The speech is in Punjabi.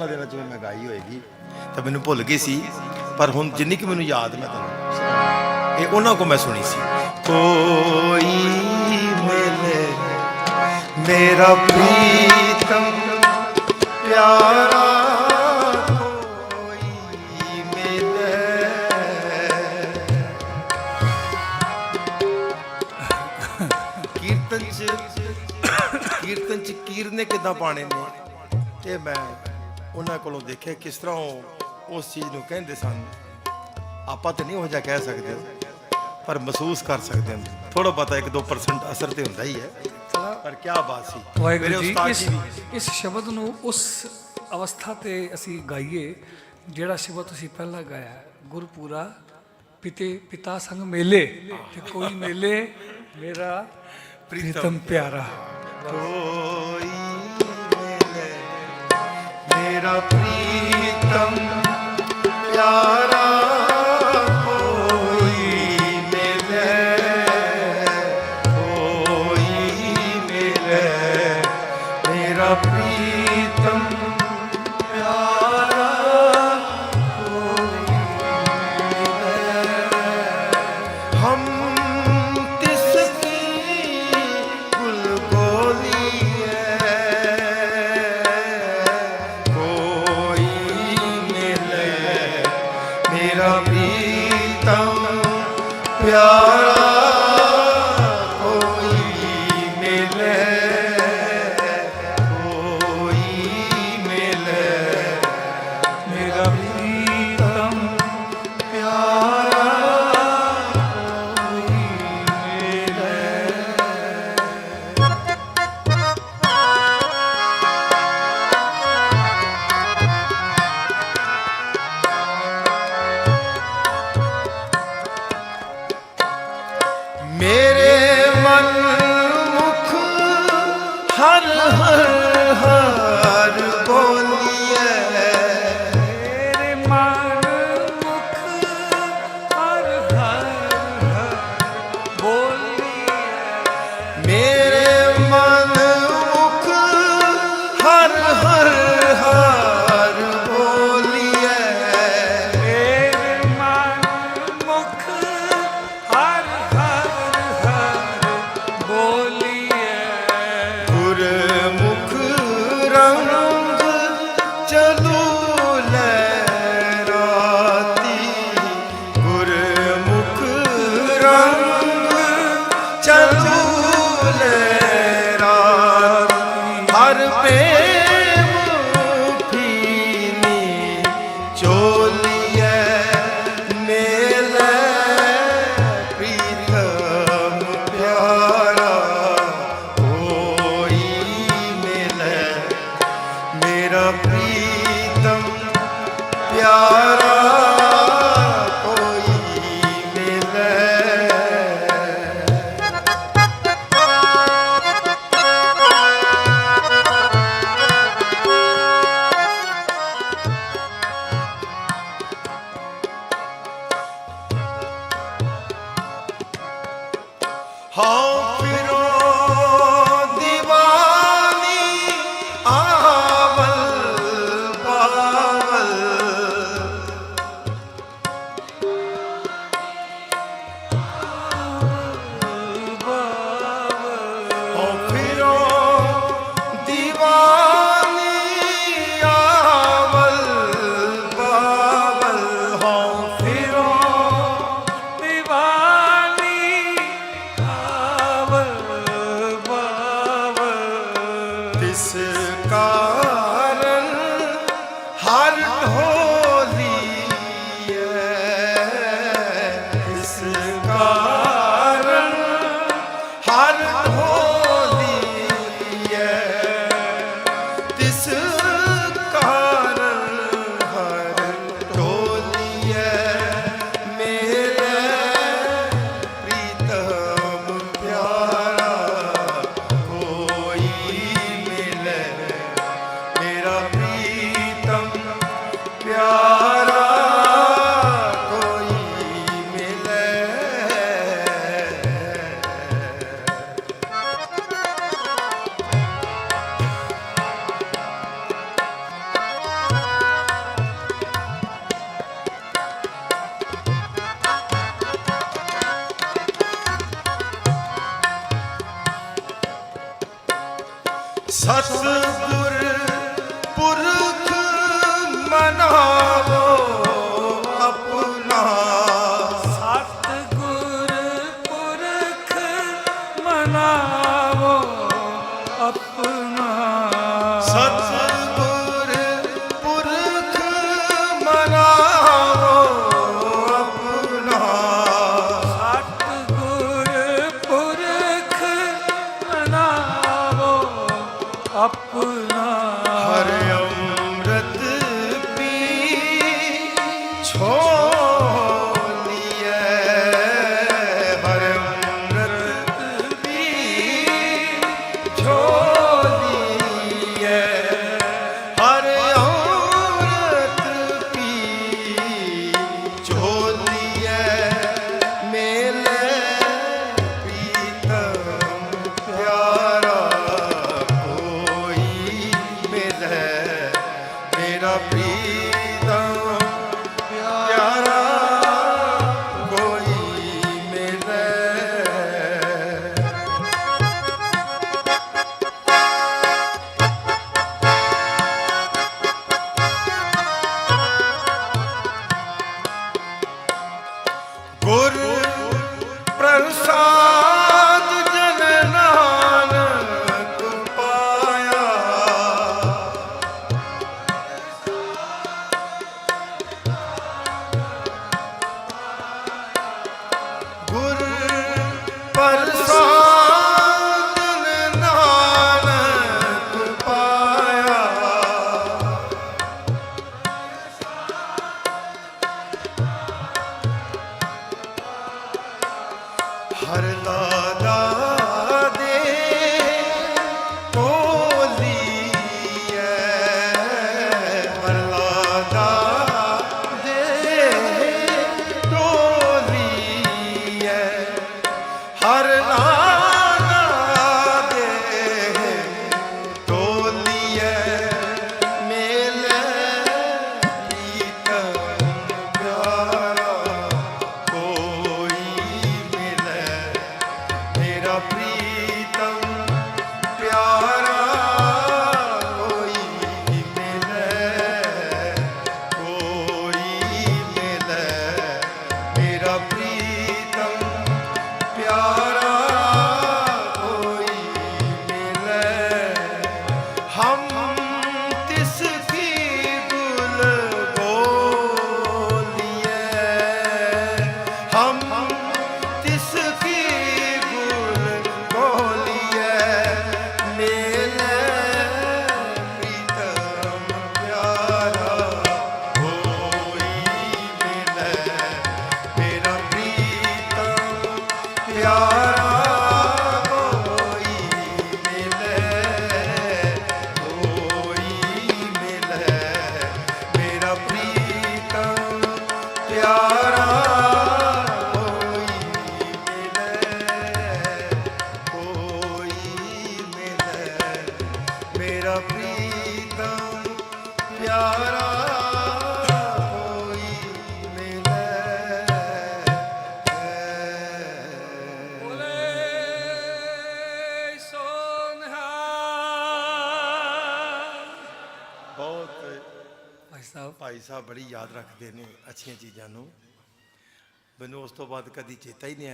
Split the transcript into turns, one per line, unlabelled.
ਉਹਨਾਂ ਦਿਨਾਂ ਚ ਹੋਏਗੀ, ਤਾਂ ਮੈਨੂੰ ਭੁੱਲ ਗਈ ਸੀ, ਪਰ ਹੁਣ ਜਿੰਨੀ ਕਿ ਮੈਨੂੰ ਯਾਦ ਮੈਂ ਤੁਹਾਨੂੰ ਸੁਣਾਵਾਂ। ਇਹ ਉਹਨਾਂ ਕੋ ਮੈਂ ਸੁਣੀ ਸੀ। ਕੋਈ ਮਿਲੇ ਮੇਰਾ ਪ੍ਰੀਤਮ, ਪਿਆਰਾ ਕੋਈ ਮਿਲੇ। ਕੀਰਤਨ ਚ ਕੀਰਤਨ ਚ ਕੀਰਨੇ ਕਿਦਾਂ ਪਾਣੇ ਨੇ? ਇਹ ਮੈਂ ਉਹਨਾਂ ਕੋਲੋਂ ਦੇਖਿਆ ਕਿਸ ਤਰ੍ਹਾਂ ਉਹ ਉਸ ਚੀਜ਼ ਨੂੰ ਕਹਿੰਦੇ ਸਨ। ਆਪਾਂ ਤਾਂ ਨਹੀਂ ਉਹ ਜਿਹਾ ਕਹਿ ਸਕਦੇ। ਪਰ ਮਹਿਸੂਸ ਕਰ ਸਕਦੇ ਹਾਂ। ਥੋੜਾ ਬਹੁਤਾ 1-2% ਅਸਰ ਤੇ ਹੁੰਦਾ ਹੀ ਹੈ। ਪਰ ਕੀ ਬਾਤ ਸੀ।
ਜੀ
ਉਸਤਾਦ
ਇਸ ਸ਼ਬਦ ਨੂੰ ਉਸ ਅਵਸਥਾ ਤੇ ਅਸੀਂ ਗਾਈਏ ਜਿਹੜਾ ਸ਼ਬਦ ਤੁਸੀਂ ਪਹਿਲਾਂ ਗਾਇਆ ਗੁਰਪੂਰਾ ਪਿਤੇ ਪਿਤਾ ਸੰਗ ਮੇਲੇ ਤੇ ਕੋਈ ਮੇਲੇ ਮੇਰਾ ਪ੍ਰੀਤਮ ਪਿਆਰਾ।
ਕੋਈ ਮੇਰਾ ਪ੍ਰੀਤਮ ਪਿਆਰਾ Yeah.
ਸਤਿਗੁਰ ਪੁਰਖ ਮਨਾਵੋ ਆਪਣਾ।
ਸਤਿਗੁਰ ਪੁਰਖ ਮਨਾਵੋ ਆਪਣਾ 바쁜 દાદા
감사합니다. ਬੜੀ ਯਾਦ ਰੱਖਦੇ ਨੇ ਅੱਛੀਆਂ ਚੀਜ਼ਾਂ ਨੂੰ। ਮੈਨੂੰ ਉਸ ਤੋਂ ਬਾਅਦ ਕਦੀ ਚੇਤਾ ਹੀ ਨਹੀਂ